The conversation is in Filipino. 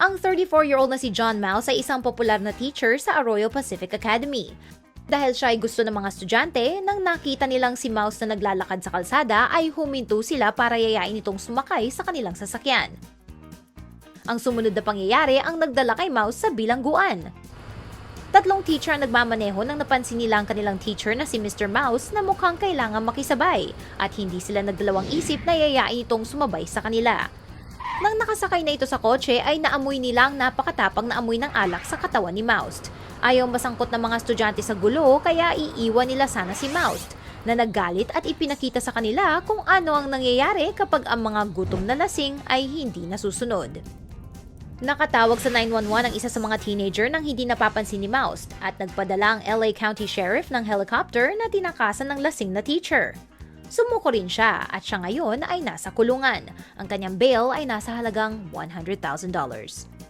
Ang 34-year-old na si John Mouse ay isang popular na teacher sa Arroyo Pacific Academy. Dahil siya ay gusto ng mga estudyante, nang nakita nilang si Mouse na naglalakad sa kalsada ay huminto sila para yayain itong sumakay sa kanilang sasakyan. Ang sumunod na pangyayari ang nagdala kay Mouse sa bilangguan. Tatlong teacher ang nagmamaneho nang napansin nila ang kanilang teacher na si Mr. Mouse na mukhang kailangan makisabay at hindi sila nagdalawang isip na yayain itong sumabay sa kanila. Nang nakasakay na ito sa kotse ay naamoy nila ang napakatapang na amoy ng alak sa katawan ni Mouse. Ayaw masangkot ng mga estudyante sa gulo kaya iiwan nila sana si Mouse na naggalit at ipinakita sa kanila kung ano ang nangyayari kapag ang mga gutom na lasing ay hindi nasusunod. Nakatawag sa 911 ang isa sa mga teenager nang hindi napapansin ni Mouse at nagpadala ang LA County Sheriff ng helicopter na tinakasan ng lasing na teacher. Sumuko rin siya at siya ngayon ay nasa kulungan. Ang kanyang bail ay nasa halagang $100,000.